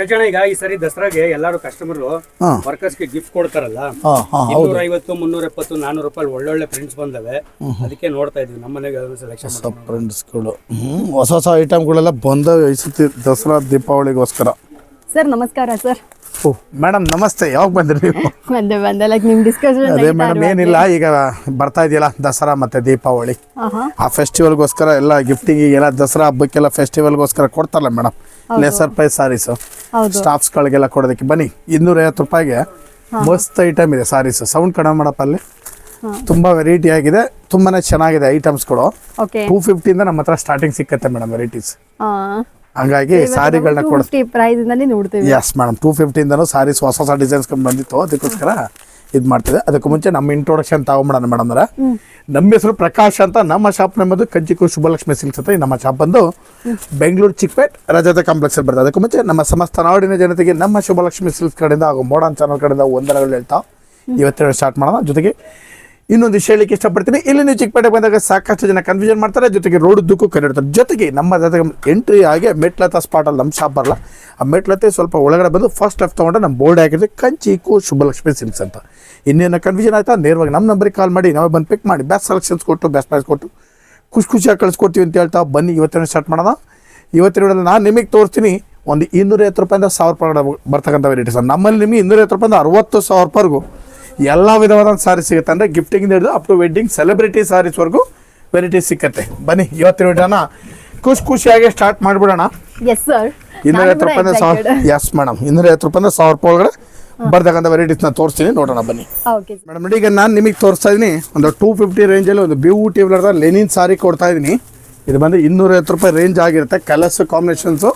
ಯಾಕಂದ್ರೆ ಈಗ ಈ ಸರಿ ದಸರಾಗೆ ಎಲ್ಲಾರು ಕಸ್ಟಮರ್ ಹಾ. ವರ್ಕರ್ಸ್ಗೆ ಗಿಫ್ಟ್ ಕೊಡ್ತಾರಲ್ಲ? ಹಾ ಹಾ ಇನ್ನೂರ ಐವತ್ತು ಮುನ್ನೂರ ಎಪ್ಪತ್ತು ನಾನೂರು ರೂಪಾಯಿ ಒಳ್ಳೊಳ್ಳೆ ಫ್ರೆಂಡ್ಸ್ ಬಂದವೆ. ಅದಕ್ಕೆ ನೋಡ್ತಾ ಇದೀವಿ ನಮ್ಮ ಮನೆಗೆ ಸೆಲೆಕ್ಷನ್ ಹೊಸ ಫ್ರೆಂಡ್ಸ್ಗಳು ಹ್ಞೂ ಹೊಸ ಹೊಸ ಐಟಮ್ಗಳೆಲ್ಲ ಬಂದ ಈ ಸತಿ ದಸರಾ ದೀಪಾವಳಿಗೋಸ್ಕರ. ಸರ್ ನಮಸ್ಕಾರ ಸರ್. ಓ ಮೇಡಮ್ ನಮಸ್ತೆ. ಯಾವಾಗ ಬಂದ್ರಿ ನೀವು? ಬಂದೆ ಬಂದೆ. ಲೈಕ್ ನಿಮ್ ಡಿಸ್ಕಷನ್ ಅದೇ ಮೇಡಮ್ ಏನಿಲ್ಲ ಈಗ ಬರ್ತಾ ಇದೆಯಲ್ಲ ದಸರಾ ಮತ್ತೆ ದೀಪಾವಳಿ. ಆ ಫೆಸ್ಟಿವಲ್ಗೋಸ್ಕರ ಎಲ್ಲ ಗಿಫ್ಟಿಂಗ್ ಎಲ್ಲ ದಸರಾ ಹಬ್ಬಕ್ಕೆಲ್ಲ ಫೆಸ್ಟಿವಲ್ಗೋಸ್ಕರ ಕೊಡ್ತಾರಲ್ಲ madam? Lesser price saris. Staffs ಗಳಿಗೆಲ್ಲ ಕೊಡೋದಕ್ಕೆ ಬನ್ನಿ. ಇನ್ನೂರೈವತ್ತು ರೂಪಾಯಿಗೆ ಮಸ್ತ್ ಐಟಮ್ ಇದೆ ಸಾರೀಸ್. ಸೌಂಡ್ ಕಡಿಮೆ ಮಾಡಪ್ಪ ಅಲ್ಲಿ. ತುಂಬಾ ವೆರೈಟಿ ಆಗಿದೆ. ತುಂಬಾನೇ ಚೆನ್ನಾಗಿದೆ ಐಟಮ್ಸ್ಗಳು ಓಕೆ ಟೂ ಇಂದ ನಮ್ಮ ಹತ್ರ ಸ್ಟಾರ್ಟಿಂಗ್ ಸಿಕ್ಕತ್ತೆ ಮೇಡಮ್ ವೆರೈಟೀಸ್ ಹಂಗಾಗಿ ಸಾರಿಗಳನ್ನ ಕೊಡ್ತೀವಿ ಫಿಫ್ಟಿ ಎಸ್ ಮೇಡಮ್ ಟೂ ಫಿಫ್ಟಿಯಿಂದನೂ ಸಾರೀಸ್ ಹೊಸ ಹೊಸ ಡಿಸೈನ್ಸ್ ಬಂದಿತ್ತು. ಅದಕ್ಕೋಸ್ಕರ ಇದು ಮಾಡ್ತಿದೆ. ಅದಕ್ಕೂ ಮುಂಚೆ ನಮ್ಮ ಇಂಟ್ರೊಡಕ್ಷನ್ ತಗೊಂಬಿಡೋಣ ಮೇಡಮ್ ಅಂದ್ರೆ ನಮ್ಮ ಹೆಸರು ಪ್ರಕಾಶ್ ಅಂತ ನಮ್ಮ ಶಾಪ್ ನಮ್ಮದು ಕಂಚಿಕು ಶುಭಲಕ್ಷ್ಮಿ ಸಿಲ್ಕ್ಸ್ ಅಂತ ನಮ್ಮ ಶಾಪ್ ಬಂದು ಬೆಂಗಳೂರು ಚಿಕ್ಕಪೇಟ್ ರಜತ ಕಾಂಪ್ಲೆಕ್ಸ್ ಅಲ್ಲಿ ಬರ್ತದೆ. ಅದಕ್ಕೂ ಮುಂಚೆ ನಮ್ಮ ಸಮಸ್ತ ನಾಡಿನ ಜನತೆಗೆ ನಮ್ಮ ಶುಭಲಕ್ಷ್ಮಿ ಸಿಲ್ಕ್ಸ್ ಕಡೆಯಿಂದ ಹಾಗೂ ಮೋಡನ್ ಚಾನಲ್ ಕಡೆಯಿಂದ ವಂದನೆಗಳು ಹೇಳ್ತಾ ಇವತ್ತಿನ ಸ್ಟಾರ್ಟ್ ಮಾಡೋಣ. ಜೊತೆಗೆ ಇನ್ನೊಂದು ಹೇಳಿಕ್ಕೆ ಇಷ್ಟಪಡ್ತೀನಿ. ಇಲ್ಲಿ ನೀವು ಚಿಕ್ಕಪೇಟೆ ಬಂದಾಗ ಸಾಕಷ್ಟು ಜನ ಕನ್ಫ್ಯೂಷನ್ ಮಾಡ್ತಾರೆ, ಜೊತೆಗೆ ರೋಡ್ ಉದ್ದಕ್ಕೂ ಕರೆಡ್ತಾರೆ ಜೊತೆಗೆ ನಮ್ಮ ಎಂಟ್ರಿ ಆಗಿ ಮೆಟ್ಲತ್ತ ಸ್ಪಾಟಲ್ಲಿ ನಮ್ಮ ಶಾಪ್ ಬರಲ್ಲ. ಆ ಮೆಟ್ಲತ್ತೆ ಸ್ವಲ್ಪ ಒಳಗಡೆ ಬಂದು ಫಸ್ಟ್ ಲೆಫ್ಟ್ ತೊಗೊಂಡ್ರೆ ನಮ್ಮ ಬೋರ್ಡ್ ಹಾಕಿದ್ರೆ ಕಂಚಿಕು ಶುಭಲಕ್ಷ್ಮಿ ಸಿಲ್ಸ್ ಅಂತ. ಇನ್ನೇನು ಕನ್ಫ್ಯೂಷನ್ ಆಯ್ತಾ? ನೇರವಾಗಿ ನಮ್ಮ ನಂಬರಿಗೆ ಕಾಲ್ ಮಾಡಿ, ನಾವೇ ಬಂದು ಪಿಕ್ ಮಾಡಿ ಬೆಸ್ಟ್ ಸೆಲೆಕ್ಷನ್ಸ್ ಕೊಟ್ಟು ಬೆಸ್ಟ್ ಪ್ರೈಸ್ ಕೊಟ್ಟು, ಖುಷಿ ಖುಷಿಯಾಗಿ ಕಳಿಸ್ಕೊಡ್ತೀವಿ ಅಂತ ಹೇಳ್ತಾ ಬನ್ನಿ, ಇವತ್ತಿನ ಸ್ಟಾರ್ಟ್ ಮಾಡೋಣ. ಇವತ್ತಿನ ವಿಡಿಯೋದಲ್ಲಿ ನಾನು ನಿಮಗೆ ತೋರಿಸ್ತೀನಿ, ಒಂದು ಇನ್ನೂರೈವತ್ತು ರೂಪಾಯಿಂದ ಸಾವಿರ ರೂಪಾಯಿ ಬರ್ತಕ್ಕಂಥ ವೆರೈಟೀಸ್ ನಮ್ಮಲ್ಲಿ ನಿಮಗೆ ಇನ್ನೂರೈವತ್ತು ರೂಪಾಯಿಂದ ಅರವತ್ತು ಸಾವಿರ ರೂಪಾಯಿಗೂ ಎಲ್ಲ ವಿಧವಾದ ಸಾರಿ ಸಿಗುತ್ತೆ. ಅಂದರೆ ಗಿಫ್ಟಿಂಗ್ ಹಿಡಿದು ಅಪ್ ಟು ವೆಡ್ಡಿಂಗ್ ಸೆಲೆಬ್ರಿಟಿ ಸಾರೀಸ್ವರೆಗೂ ವೆರೈಟಿ ಸಿಕ್ಕತ್ತೆ. ಬನ್ನಿ ಇವತ್ತಿನ ವಿಡಿಯೋನ ಖುಷಿ ಖುಷಿಯಾಗಿ ಸ್ಟಾರ್ಟ್ ಮಾಡಿಬಿಡೋಣ. ಎಸ್ ಸರ್ ಇನ್ನೂರೈವತ್ತು ರೂಪಾಯಿಂದ ಸಾವಿರ ಎಸ್ ಮೇಡಮ್ ಇನ್ನೂರೈವತ್ತು ರೂಪಾಯಿಂದ ಸಾವಿರ ರೂಪಾಯಿ ಒಳಗಡೆ ಬರ್ತಕ್ಕಂಥ ವೆರೈಟೀಸ್ನ ತೋರಿಸ್ತೀನಿ. ನೋಡೋಣ ಬನ್ನಿ. ಮೇಡಮ್ ಈಗ ನಾನು ನಿಮಗೆ ತೋರಿಸ್ತಾ ಇದ್ದೀನಿ ಒಂದು ಟೂ ಫಿಫ್ಟಿ ರೇಂಜಲ್ಲಿ ಒಂದು ಬ್ಯೂಟಿಫುಲ್ ಲೆನಿನ್ ಸಾರಿ ಕೊಡ್ತಾ ಇದ್ದೀನಿ ಇದು ಬಂದು ಇನ್ನೂರೈವತ್ತು ರೂಪಾಯಿ ರೇಂಜ್ ಆಗಿರುತ್ತೆ. ಕಲರ್ಸ್ ಕಾಂಬಿನೇಷನ್ಸು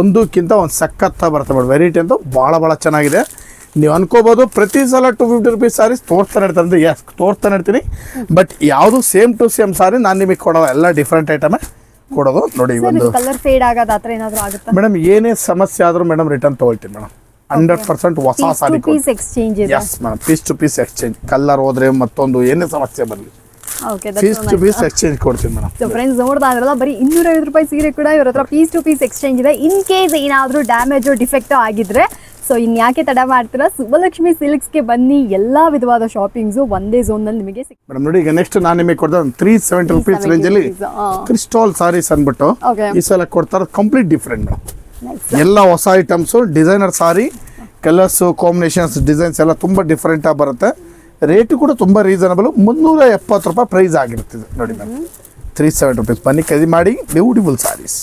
ಒಂದಕ್ಕಿಂತ ಒಂದು ಸಖತ್ತಾಗಿ ಬರುತ್ತೆ. ಮೇಡಮ್ ವೆರೈಟಿ ಅಂತೂ ಭಾಳ ಭಾಳ ಚೆನ್ನಾಗಿದೆ. ನೀವು ಅನ್ಕೋಬೋದು ಪ್ರತಿ ಸಲ ಟು ಫಿಫ್ಟಿ ರುಪೀಸ್ ಸಾರೀಸ್ ತೋರಿಸ್ತಾನೆ ಇರ್ತಾರೆ. ಅಂದರೆ ಎಸ್ ತೋರಿಸ್ತಾನೆ ಇರ್ತೀನಿ. ಬಟ್ ಯಾವುದು ಸೇಮ್ ಟು ಸೇಮ್ ಸಾರಿ ನಾನು ನಿಮಗೆ ಕೊಡೋದು ಎಲ್ಲ ಡಿಫ್ರೆಂಟ್ ಐಟಮೇ ಕೊಡೋದು. ನೋಡಿ ಒಂದು ಕಲರ್ ಫೇಡ್ ಆಗೋದು ಆ ಥರ ಏನಾದರೂ ಆಗುತ್ತಾ? ಮೇಡಮ್ ಏನೇ ಸಮಸ್ಯೆ ಆದರೂ ಮೇಡಮ್ ರಿಟರ್ನ್ ತೊಗೊಳ್ತೀನಿ ಮೇಡಮ್. ಹಂಡ್ರೆಡ್ ಪರ್ಸೆಂಟ್ ಹೊಸ sari piece exchange yes madam piece to piece exchange colour ಹೋದ್ರೆ ಮತ್ತೊಂದು ಏನೇ ಸಮಸ್ಯೆ ಬರಲಿ. Okay piece to piece exchange ಕೊಡ್ತೀನಿ ಮೇಡಮ್ ಸೊ ಫ್ರೆಂಡ್ಸ್ ನೋಡ್ತಾ ಇದ್ರಲ್ಲ ಬರೀ ರೂಪಾಯಿ ಸೀರೆ ಕೂಡ ಇವ್ರ ಹತ್ರ ಪೀಸ್ ಟು ಪೀಸ್ ಎಕ್ಸ್ಚೇಂಜ್ ಇದೆ. ಇನ್ ಕೇಸ್ ಏನಾದರೂ ಡ್ಯಾಮೇಜು ಡಿಫೆಕ್ಟ್ ಆಗಿದ್ರೆ ಸೊ ಇನ್ಯಾಕೆ ತಡ ಮಾಡ್ತೀರಾ? ಸುಬ್ಬಲಕ್ಷ್ಮಿ ಸಿಲ್ಕ್ಸ್ಗೆ ಬನ್ನಿ. ಎಲ್ಲಾ ವಿಧವಾದ ಶಾಪಿಂಗ್ಸು ಒಂದೇ ಝೋನ್ನಲ್ಲಿ ನಿಮಗೆ ಸಿಗ್ತದೆ. ಮೇಡಮ್ ನೋಡಿ ಈಗ ನೆಕ್ಸ್ಟ್ ನಾನು ನಿಮಗೆ ಕೊಡ್ತಾ ತ್ರೀ ಸೆವೆಂಟಿ ರುಪೀಸ್ 370 ರೇಂಜಲ್ಲಿ. ಕ್ರಿಸ್ಟಾಲ್ ಸಾರೀಸ್ ಅಂದ್ಬಿಟ್ಟು. ಈ ಸಲ ಕೊಡ್ತಾರೆ ಕಂಪ್ಲೀಟ್ ಡಿಫ್ರೆಂಟ್. ಎಲ್ಲ ಹೊಸ items designer sari colours combinations designs ಎಲ್ಲ ತುಂಬ ಡಿಫ್ರೆಂಟಾಗಿ ಬರುತ್ತೆ. ರೇಟು ಕೂಡ ತುಂಬ ರೀಸನಬಲ್ ಮುನ್ನೂರ ಎಪ್ಪತ್ತು ರೂಪಾಯಿ ಪ್ರೈಸ್ ಆಗಿರ್ತದೆ. ನೋಡಿ ಮ್ಯಾಮ್ ತ್ರೀ ಸೆವೆಂಟಿ ರುಪೀಸ್ ಬನ್ನಿ ಖರೀದಿ ಮಾಡಿ. Beautiful saris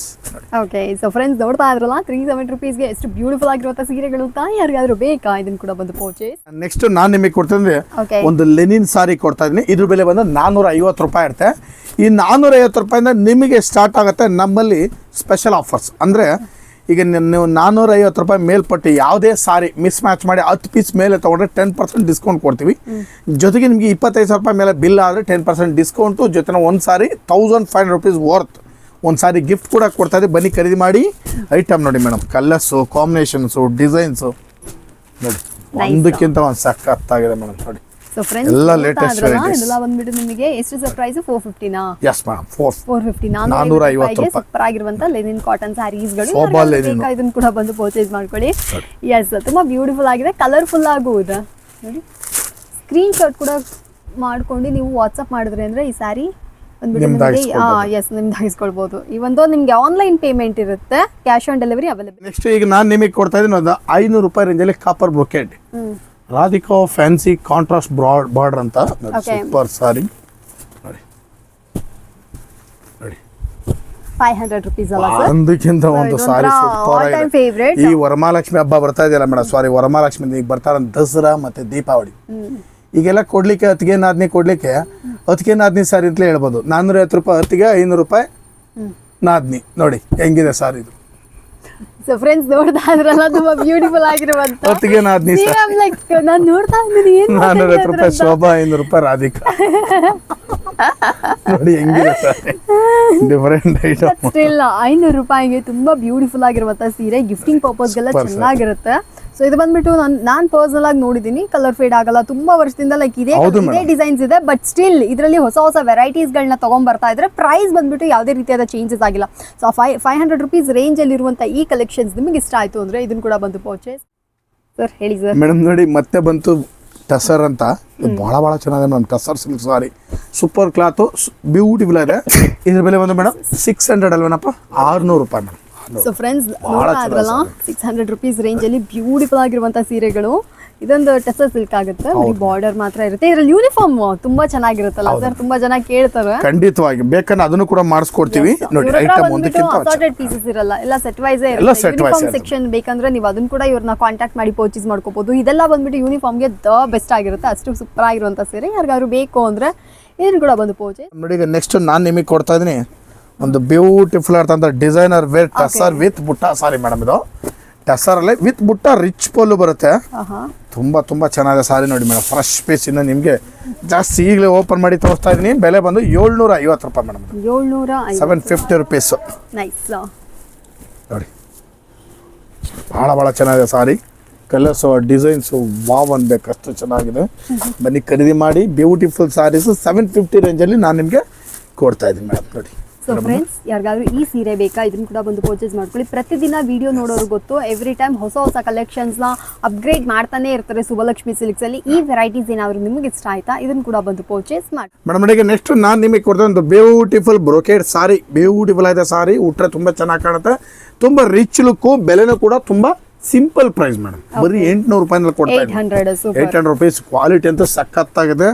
okay so friends ನೋಡ್ತಾ ಇದ್ರಲ್ಲ ತ್ರೀ ಸೆವೆಂಟಿ ರುಪೀಸ್ಗೆ ಎಷ್ಟು ಬ್ಯೂಟಿಫುಲ್ ಆಗಿರುವಂತಹ ಸೀರೆಗಳು ಅಂತ ಯಾರಿಗಾದ್ರೂ ಬೇಕಾ? ಇದನ್ನ ಕೂಡ ಬಂದು ಪರ್ಚೇಸ್ ನೆಕ್ಸ್ಟ್ ನಾನು ನಿಮಗೆ ಕೊಡ್ತೀನಿ ಒಂದು ಲೆನಿನ್ ಸಾರಿ ಕೊಡ್ತಾ ಇದ್ದೀನಿ. ಇದ್ರ ಬೆಲೆ ಬಂದು ನಾನ್ನೂರ ಐವತ್ತು ರೂಪಾಯಿ ಇರುತ್ತೆ. ಈ ನಾನ್ನೂರ ಐವತ್ತು ರೂಪಾಯಿಂದ ನಿಮಗೆ ಸ್ಟಾರ್ಟ್ ಆಗುತ್ತೆ ನಮ್ಮಲ್ಲಿ ಸ್ಪೆಷಲ್ ಆಫರ್ಸ್ ಅಂದರೆ ಈಗ ನೀವು ನಾನ್ನೂರ ಐವತ್ತು ರೂಪಾಯಿ ಮೇಲ್ಪಟ್ಟು ಯಾವುದೇ ಸಾರಿ ಮಿಸ್ ಮ್ಯಾಚ್ ಮಾಡಿ ಹತ್ತು ಪೀಸ್ ಮೇಲೆ ತೊಗೊಂಡ್ರೆ ಟೆನ್ ಪರ್ಸೆಂಟ್ ಡಿಸ್ಕೌಂಟ್ ಕೊಡ್ತೀವಿ. ಜೊತೆಗೆ ನಿಮಗೆ ಇಪ್ಪತ್ತೈದು ಸಾವಿರ ರೂಪಾಯಿ ಮೇಲೆ ಬಿಲ್ ಆದರೆ ಟೆನ್ ಪರ್ಸೆಂಟ್ ಡಿಸ್ಕೌಂಟು ಜೊತೆ ಒಂದು sari thousand five hundred rupees worth ಒಂದು ಸಾರಿ ಗಿಫ್ಟ್ ಕೂಡ ಕೊಡ್ತಾ ಇದೆ ಬನ್ನಿ ಖರೀದಿ ಮಾಡಿ. ಐಟಮ್ ನೋಡಿ ಮೇಡಮ್ ಕಲರ್ಸು ಕಾಂಬಿನೇಷನ್ಸು ಡಿಸೈನ್ಸು ನೋಡಿ. ಒಂದಕ್ಕಿಂತ ಒಂದು ಸಖತ್ತಾಗಿದೆ ಮೇಡಮ್ ನೋಡಿ. ಸೊ ಫ್ರೆಂಡ್ಸ್ ಎಲ್ಲ latest varieties. ಇದೆಲ್ಲ ಬಂದ್ಬಿಟ್ಟು ನಿಮಗೆ ಎಷ್ಟು ಸರ್ ಪ್ರೈಸ್ ಫೋರ್ ಫಿಫ್ಟಿನಾ ಎಸ್ ಫಿಫ್ಟಿ ನಾನ್ನೂರ ನಾನ್ನೂರ ಐವತ್ತು ರೂಪಾಯಿ. ಸೂಪರ್ ಆಗಿರುವಂತ ಲೆನಿನ್ ಕಾಟನ್ ಸ್ಯಾರೀಸ್ಗಳು Soba ಇದನ್ನ ಕೂಡ ಬಂದು ಪರ್ಚೇಸ್ ಮಾಡ್ಕೊಳ್ಳಿ. ಎಸ್ ತುಂಬಾ ಬ್ಯೂಟಿಫುಲ್ ಆಗಿದೆ. ಕಲರ್ಫುಲ್ ಆಗುವುದು ನೋಡಿ. ಸ್ಕ್ರೀನ್ ಶಾಟ್ ಕೂಡ ಮಾಡ್ಕೊಂಡು ನೀವು ವಾಟ್ಸಪ್ ಮಾಡಿದ್ರೆ ಅಂದ್ರೆ ಈ ಸ್ಯಾರಿ ಎಸ್ ನಿಮ್ದು ಹಾಕಿಸ್ಕೊಳ್ಬೋದು. ಈ ಒಂದು ನಿಮ್ಗೆ ಆನ್ಲೈನ್ ಪೇಮೆಂಟ್ ಇರುತ್ತೆ cash on delivery available next ಈಗ ನಾನು ನಿಮಗೆ ಕೊಡ್ತಾ ಇದ್ದೀನಿ ಒಂದು ಐನೂರು ರೂಪಾಯಿ ರೇಂಜಲ್ಲಿ copper brocade Radhika fancy contrast broad border ಅಂತ. ಸೂಪರ್ ಸಾರಿ ನೋಡಿ. ನೋಡಿ. ಫೈವ್ ಹಂಡ್ರೆಡ್ ರುಪೀಸ್ ಸರ್ ಒಂದಕ್ಕಿಂತ ಒಂದು ಸಾರಿ ಸೂಪರ್. ಈ ವರಮಹಾಲಕ್ಷ್ಮಿ ಹಬ್ಬ ಬರ್ತಾ ಇದೆಯಲ್ಲ ಮೇಡಮ್ ಸಾರಿ ವರಮಹಾಲಕ್ಷ್ಮಿ ಈಗ ಬರ್ತಾರ ದಸರಾ ಮತ್ತೆ ದೀಪಾವಳಿ. ಈಗೆಲ್ಲ ಕೊಡ್ಲಿಕ್ಕೆ ಹತ್ತಿಗೆ ನಾದ್ನಿ ಕೊಡ್ಲಿಕ್ಕೆ? ಹತ್ತಿಗೆ ನಾದ್ನಿ ಸಾರಿ ಅಂತಲೇ ಹೇಳ್ಬೋದು. ನಾನ್ನೂರ ಐವತ್ತು ರೂಪಾಯಿ ಹತ್ತಿಗೆ ಐನೂರು ರೂಪಾಯಿ ನಾದ್ನಿ. ನೋಡಿ ಹೆಂಗಿದೆ ಸಾರಿ ಇದು. ಸೊ ಫ್ರೆಂಡ್ಸ್ ನೋಡ್ತಾ ಇದ್ರಲ್ಲ ತುಂಬಾ ಬ್ಯೂಟಿಫುಲ್ ಆಗಿರುವಂತ ಹೊತ್ತಿಗೆ ನಾದ್ನಿ ನಾನು ನೋಡ್ತಾ ಇದ್ದೀನಿ ಏನ್ ನಾನ್ನೂರ ಐವತ್ತು ರೂಪಾಯಿ ಶೋಭಾ ಐನೂರು ರೂಪಾಯಿ ರಾಧಿಕಾ. ನೋಡಿ ಹೆಂಗಿದೆ ಸರ್. ಡಿಫರೆಂಟ್ ಐಟಮ್ ಸ್ಟಿಲ್ ಐನೂರು ರೂಪಾಯಿಗೆ ತುಂಬಾ ಬ್ಯೂಟಿಫುಲ್ ಆಗಿರುವಂತ ಸೀರೆ ಗಿಫ್ಟಿಂಗ್ ಪರ್ಪಸ್ಗೆಲ್ಲ ಚೆನ್ನಾಗಿರುತ್ತೆ. ಸೊ ಇದು ಬಂದ್ಬಿಟ್ಟು ನಾನು ನಾನು ಪರ್ಸನಲ್ ಆಗಿ ನೋಡಿದೀನಿ. ಕಲರ್ ಫೇಡ್ ಆಗಲ್ಲ. ತುಂಬಾ ವರ್ಷದಿಂದ ಲೈಕ್ ಇದೇ ಇದೇ ಡಿಸೈನ್ಸ್ ಇದೆ ಬಟ್ ಸ್ಟಿಲ್ ಇದರಲ್ಲಿ ಹೊಸ ಹೊಸ ವೆರೈಟೀಸ್ ಗಳನ್ನ ತಗೊಂಡ್ಬರ್ತಾ ಇದ್ರೆ ಪ್ರೈಸ್ ಬಂದ್ಬಿಟ್ಟು ಯಾವುದೇ ರೀತಿಯಾದ ಚೇಂಜಸ್ ಆಗಿಲ್ಲ. So five five hundred rupees range ಅಲ್ಲಿ ಇರುವಂತಹ ಈ ಕಲೆಕ್ಷನ್ಸ್ ನಿಮಗೆ ಇಷ್ಟ ಆಯ್ತು ಅಂದ್ರೆ ಇದನ್ನು ಕೂಡ ಬಂದು ಪರ್ಚೇಸ್ ಸರ್ ಹೇಳಿ ಸರ್ ಮೇಡಮ್ ನೋಡಿ ಮತ್ತೆ ಬಂತು ಟಸರ್ ಅಂತ. ಬಹಳ ಬಹಳ ಚೆನ್ನಾಗಿದೆ madam tussar silk sari super cloth beautiful ಇದೆ ಇದ್ರ ಬೆಲೆ ಬಂದು ಮೇಡಮ್ ಸಿಕ್ಸ್ ಹಂಡ್ರೆಡ್ ಅಲ್ವೇನಪ್ಪ? ಆರ್ನೂರು ರೂಪಾಯಿ ಮೇಡಮ್ ಸೊ ಫ್ರೆಂಡ್ಸ್ ಇದ್ರಲ್ಲ ಸಿಕ್ಸ್ ಹಂಡ್ರೆಡ್ ರುಪೀಸ್ ರೇಂಜಲ್ಲಿ ಬ್ಯೂಟಿಫುಲ್ ಆಗಿರುವಂಥ ಸೀರೆಗಳು. ಇದೊಂದು ಟೆಸ ಸಿಲ್ಕ್ ಆಗುತ್ತೆ. ಬರೀ ಬಾರ್ಡರ್ ಮಾತ್ರ ಇರುತ್ತೆ. ಇದ್ರಲ್ಲಿ ಯೂನಿಫಾರ್ಮ್ ತುಂಬಾ ಚೆನ್ನಾಗಿರುತ್ತಲ್ಲ ಸರ್ ತುಂಬಾ ಜನ ಕೇಳ್ತಾರೆ. ಖಂಡಿತವಾಗಿ. ಬೇಕಂದ್ರೆ ಅದನ್ನು ಕೂಡ ಮಾಡಿಸ್ಕೊಡ್ತೀವಿ. ನೋಡಿ ಐಟಮ್ ಒಂದಕ್ಕಿಂತ ಅಸಾರ್ಟೆಡ್ ಪೀಸಸ್ ಇರಲ್ಲ. ಎಲ್ಲ set wise wise uniform section ಬೇಕಂದ್ರೆ ನೀವು ಅದನ್ನ ಕೂಡ ಇವ್ರನ್ನ ಕಾಂಟ್ಯಾಕ್ಟ್ ಮಾಡಿ ಪರ್ಚೇಸ್ ಮಾಡ್ಕೋಬಹುದು ಇದೆಲ್ಲ ಬಂದ್ಬಿಟ್ಟು ಯೂನಿಫಾರ್ಮ್ಗೆ ದ ಬೆಸ್ಟ್ ಆಗಿರುತ್ತೆ. ಅಷ್ಟು ಸೂಪರ್ ಆಗಿರುವಂತ ಸೀರೆ. ಯಾರಿಗಾದ್ರು ಬೇಕು ಅಂದ್ರೆ ಇದನ್ನ ಕೂಡ ಬಂದು ಪೋಚೆ ನೋಡಿ ನೆಕ್ಸ್ಟ್ ನಾನು ನಿಮಗೆ ಕೊಡ್ತಾ ಇದ್ದೀನಿ. ಒಂದು beautiful ಆಗಿರ್ತಂಥ designer wear tussar with butta sari madam ಇದು. ಟಸರ್ ಅಲ್ಲಿ ವಿತ್ ಬುಟ್ಟ ರಿಚ್ ಪೋಲು ಬರುತ್ತೆ. ತುಂಬಾ ತುಂಬ ತುಂಬ ಚೆನ್ನಾಗಿದೆ ಸಾರಿ ನೋಡಿ ಮೇಡಮ್ ಫ್ರೆಶ್ ಪೀಸ್ ಇಂದ ನಿಮಗೆ ಜಾಸ್ತಿ ಈಗಲೇ ಓಪನ್ ಮಾಡಿ ತೋರಿಸ್ತಾ ಇದ್ದೀನಿ. ಬೆಲೆ ಬಂದು ಏಳ್ನೂರ ಐವತ್ತು ರೂಪಾಯಿ ಮೇಡಮ್ ಏಳ್ನೂರ ಸೆವೆನ್ ಫಿಫ್ಟಿ ರುಪೀಸು ನೋಡಿ. ಭಾಳ ಭಾಳ ಚೆನ್ನಾಗಿದೆ ಸಾರಿ ಕಲರ್ಸು ಡಿಸೈನ್ಸು ವಾವ್ ಅನ್ಬೇಕು ಅಷ್ಟು ಚೆನ್ನಾಗಿದೆ. ಬನ್ನಿ ಖರೀದಿ ಮಾಡಿ. ಬ್ಯೂಟಿಫುಲ್ ಸಾರೀಸು ಸೆವೆನ್ ಫಿಫ್ಟಿ ರೇಂಜಲ್ಲಿ ನಾನು ನಿಮಗೆ ಕೊಡ್ತಾ ಇದ್ದೀನಿ ಮೇಡಮ್ ನೋಡಿ. ಸೊ ಫ್ರೆಂಡ್ಸ್ ಯಾರಿಗಾದ್ರೂ ಈ ಸೀರೆ ಬೇಕಾ? ಇದನ್ನು ಕೂಡ ಬಂದು ಪರ್ಚೇಸ್ ಮಾಡ್ಕೊಳ್ಳಿ. ಪ್ರತಿದಿನ ವಿಡಿಯೋ ನೋಡೋರು ಗೊತ್ತು. ಎವ್ರಿ ಟೈಮ್ ಹೊಸ ಹೊಸ ಕಲೆಕ್ಷನ್ಸ್ನ ಅಪ್ಗ್ರೇಡ್ ಮಾಡ್ತಾನೆ ಇರ್ತಾರೆ ಸುಬಲಕ್ಷ್ಮಿ ಸಿಲ್ಕ್ಸ್ ಅಲ್ಲಿ. ಈ ವೆರೈಟೀಸ್ ಏನಾದರೂ ನಿಮಗೆ ಇಷ್ಟ ಆಯ್ತಾ? ಇದನ್ನು ಕೂಡ ಬಂದು ಪರ್ಚೇಸ್ ಮಾಡಿ ಮೇಡಮ್ ಈಗ ನೆಕ್ಸ್ಟ್ ನಾನು ನಿಮಗೆ ಕೊಡ್ತಾ ಒಂದು ಬ್ಯೂಟಿಫುಲ್ ಬ್ರೋಕೇಡ್ ಸಾರಿ ಬ್ಯೂಟಿಫುಲ್ ಆಯ್ತಾ ಸಾರಿ ಉಟ್ರೆ ತುಂಬ ಚೆನ್ನಾಗಿ ಕಾಣುತ್ತೆ. ತುಂಬ ರಿಚ್ ಲುಕ್ಕು ಬೆಲೆನೂ ಕೂಡ ತುಂಬ ಸಿಂಪಲ್ ಪ್ರೈಸ್ ಮೇಡಮ್ ಬರೀ ಎಂಟುನೂರು ರೂಪಾಯಿನಲ್ಲಿ ಕೊಡ್ತಾ eight hundred eight hundred rupees quality ಅಂತೂ ಸಖತ್ತಾಗಿದೆ.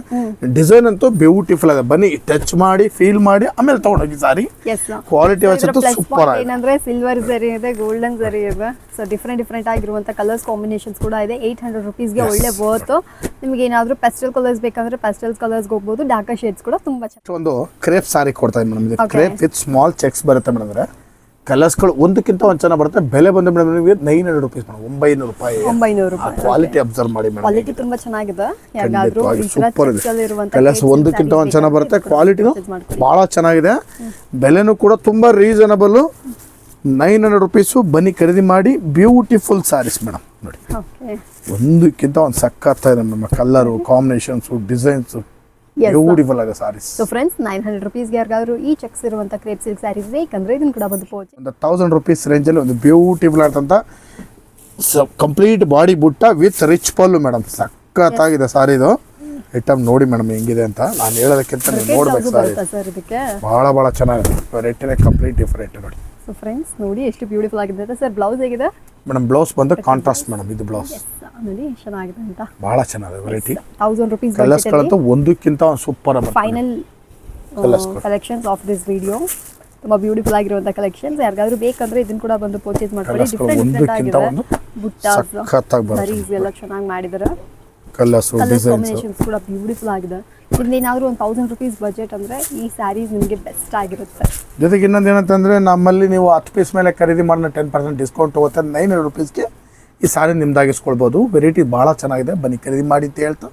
ಡಿಸೈನ್ ಅಂತೂ ಬ್ಯೂಟಿಫುಲ್ ಆಗಿದೆ. ಬನ್ನಿ ಟಚ್ ಮಾಡಿ ಫೀಲ್ ಮಾಡಿ ಆಮೇಲೆ ತಗೊಂಡೋಗಿ ಸಾರಿ ಎಸ್ ಕ್ವಾಲಿಟಿ ವೈಸ್ ಅಂತೂ ಸೂಪರ್ ಆಗಿದೆ. ಏನಂದ್ರೆ ಸಿಲ್ವರ್ ಜರಿ ಇದೆ ಗೋಲ್ಡನ್ ಜರಿ ಇದೆ. ಸೊ ಡಿಫ್ರೆಂಟ್ ಡಿಫ್ರೆಂಟ್ ಆಗಿರುವಂತ ಕಲರ್ಸ್ ಕಾಂಬಿನೇಷನ್ಸ್ ಕೂಡ ಇದೆ. ಏಟ್ ಹಂಡ್ರೆಡ್ ರುಪೀಸ್ಗೆ ಒಳ್ಳೆ ವರ್ತ್ ನಿಮಗೆ ಏನಾದರೂ ಪೆಸ್ಟಲ್ ಕಲರ್ಸ್ ಬೇಕಂದ್ರೆ ಪೆಸ್ಟಲ್ ಕಲರ್ಸ್ ಹೋಗ್ಬೋದು. ಡಾರ್ಕ ಶೇಡ್ಸ್ ಕೂಡ ತುಂಬಾ ಚೆನ್ನಾಗಿ ಒಂದು ಕ್ರೇಪ್ ಸಾರಿ ಕೊಡ್ತಾ ಮೇಡಮ್ ಇದು Okay. Crepe with small checks ಬರುತ್ತೆ ಮೇಡಮ್ ಅಂದ್ರೆ. ಕಲರ್ಸ್ಗಳು ಒಂದಕ್ಕಿಂತ ಒಂದು ಚೆನ್ನಾಗಿ ಬರುತ್ತೆ. ಬೆಲೆ ಬಂದ ಮೇಡಮ್ ನಿಮಗೆ ನೈನ್ ಹಂಡ್ರೆಡ್ ರುಪೀಸ್ ಮೇಡಮ್ ಒಂಬೈನೂರು ರೂಪಾಯಿ. ಒಂಬೈನೂರು ರೂಪಾಯಿ. ಕ್ವಾಲಿಟಿ ಅಬ್ಸರ್ವ್ ಮಾಡಿ ಮೇಡಮ್. ಕ್ವಾಲಿಟಿ ತುಂಬಾ ಚೆನ್ನಾಗಿದೆ. ಯಾವಾಗಲೂ ಖಂಡಿತವಾಗಿ ಸೂಪರ್ ಇದೆ. ಕಲರ್ಸ್ ಒಂದಕ್ಕಿಂತ ಒಂದು ಚೆನ್ನಾಗಿ ಬರುತ್ತೆ. ಕ್ವಾಲಿಟಿನೂ ಭಾಳ ಚೆನ್ನಾಗಿದೆ. ಬೆಲೆನೂ ಕೂಡ ತುಂಬ ರೀಸನಬಲ್ಲು ನೈನ್ ಹಂಡ್ರೆಡ್ ರುಪೀಸು ಬನ್ನಿ ಖರೀದಿ ಮಾಡಿ. Beautiful saris madam. ನೋಡಿ. ಒಂದಕ್ಕಿಂತ ಒಂದು ಸಕ್ಕತ್ತ madam. Colour combinations designs. Beautiful ಆಗಿದೆ saris so friends nine hundred ರುಪೀಸ್ಗೆ ಯಾರಿಗಾದ್ರು ಈ ಚೆಕ್ಸ್ ಇರುವಂತ ಕ್ರೇಪ್ ಸಿಲ್ಕ್ ಸ್ಯಾರೀಸ್ ಬೇಕಂದ್ರೆ ಇದನ್ನ ಕೂಡ ಬಂದು ಪೋಚ್ ಒಂದು ತೌಸಂಡ್ ರುಪೀಸ್ ರೇಂಜಲ್ಲಿ ಒಂದು ಬ್ಯೂಟಿಫುಲ್ ಆದಂಥ complete body butta with rich pallu madam ಸಖತ್ತಾಗಿದೆ ಸಾರಿ ಇದು. ಐಟಮ್ ನೋಡಿ ಮೇಡಮ್ ಹೆಂಗಿದೆ ಅಂತ. ನಾನು ಹೇಳೋದಕ್ಕಿಂತ ನೀವು ನೋಡ್ಬೇಕು ಸಾರಿ ಭಾಳ ಭಾಳ ಚೆನ್ನಾಗಿದೆ. ವೆರೈಟಿನೇ ಕಂಪ್ಲೀಟ್ ಡಿಫ್ರೆಂಟ್ ನೋಡಿ. ಸೊ ಫ್ರೆಂಡ್ಸ್ ನೋಡಿ ಎಷ್ಟು ಬ್ಯೂಟಿಫುಲ್ ಆಗಿದೆ ಸರ್ ಬ್ಲೌಸ್ ಹೇಗಿದೆ? ಮೇಡಮ್ ಬ್ಲೌಸ್ ಬಂದು ಕಾಂಟ್ರಾಸ್ಟ್ ಮೇಡಮ್ ಇದು ಬ್ಲೌಸ್ ನೋಡಿ ಚೆನ್ನಾಗಿದೆ ಅಂತ ಬಹಳ ಚೆನ್ನಾಗಿದೆ ವೆರೈಟಿ ತೌಸಂಡ್ ರುಪೀಸ್ ಕಲರ್ಸ್ಗಳಂತೂ ಒಂದಕ್ಕಿಂತ ಒಂದು super final collections of this video ತುಂಬಾ ಬ್ಯೂಟಿಫುಲ್ ಆಗಿರುವಂತ ಕಲೆಕ್ಷನ್ಸ್ ಯಾರಿಗಾದ್ರೂ ಬೇಕಂದ್ರೆ ಇದನ್ನ ಕೂಡ ಬಂದು ಪರ್ಚೇಸ್ ಮಾಡ್ಕೊಳ್ಳಿ. ಡಿಫ್ರೆಂಟ್ ಡಿಫ್ರೆಂಟ್ ಆಗಿದೆ ಸರೀಸ್ ಎಲ್ಲ ಚೆನ್ನಾಗಿ ಮಾಡಿದ್ದಾರೆ ಕಲರ್ಸ್ ಕಲರ್ ಕಾಂಬಿನೇಷನ್ಸ್ ಕೂಡ ಬ್ಯೂಟಿಫುಲ್ ಆಗಿದೆ. ಇಲ್ಲಿ ಏನಾದರೂ ಒಂದು ತೌಸಂಡ್ ರುಪೀಸ್ ಬಜೆಟ್ ಅಂದರೆ ಈ ಸ್ಯಾರೀಸ್ ನಿಮಗೆ ಬೆಸ್ಟ್ ಆಗಿರುತ್ತೆ. ಜೊತೆಗೆ ಇನ್ನೊಂದು ಏನಂತಂದರೆ ನಮ್ಮಲ್ಲಿ ನೀವು ಹತ್ತು ಪೀಸ್ ಮೇಲೆ ಖರೀದಿ ಮಾಡಿದ್ರೆ ಟೆನ್ ಪರ್ಸೆಂಟ್ ಡಿಸ್ಕೌಂಟ್ ಹೋಗುತ್ತೆ. ನೈನ್ ಹಂಡ್ರೆಡ್ ರುಪೀಸ್ಗೆ ಈ ಸಾರಿ ನಿಮ್ದಾಗಿಸ್ಕೊಳ್ಬೋದು. ವೆರೈಟಿ ಭಾಳ ಚೆನ್ನಾಗಿದೆ. ಬನ್ನಿ ಖರೀದಿ ಮಾಡಿ ಅಂತ ಹೇಳ್ತಾ.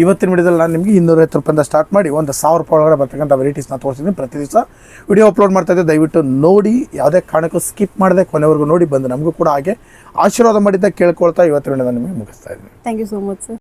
ಇವತ್ತಿನ ವಿಡಿಯೋದಲ್ಲಿ ನಾನು ನಿಮಗೆ ಇನ್ನೂರೈವತ್ತು ರೂಪಾಯಿಂದ ಸ್ಟಾರ್ಟ್ ಮಾಡಿ ಒಂದು ಸಾವಿರ ರೂಪಾಯಿ ಒಳಗಡೆ ಬರ್ತಕ್ಕಂಥ ವೆರೈಟೀಸ್ನ ತೋರಿಸ್ತೀನಿ ಪ್ರತಿ ದಿವಸ. ವಿಡಿಯೋ ಅಪ್ಲೋಡ್ ಮಾಡ್ತಾ ಇದ್ದೆ, ದಯವಿಟ್ಟು ನೋಡಿ. ಯಾವುದೇ ಕಾರಣಕ್ಕೂ ಸ್ಕಿಪ್ ಮಾಡದೆ ಕೊನೆವರೆಗೂ ನೋಡಿ, ಬಂದು ನಮಗೂ ಕೂಡ ಹಾಗೆ ಆಶೀರ್ವಾದ ಮಾಡಿದ್ದ ಕೇಳ್ಕೊಳ್ತಾ ಇವತ್ತಿನ ನಿಮಗೆ ಮುಗಿಸ್ತಾ ಇದ್ದೀನಿ. Thank you so much sir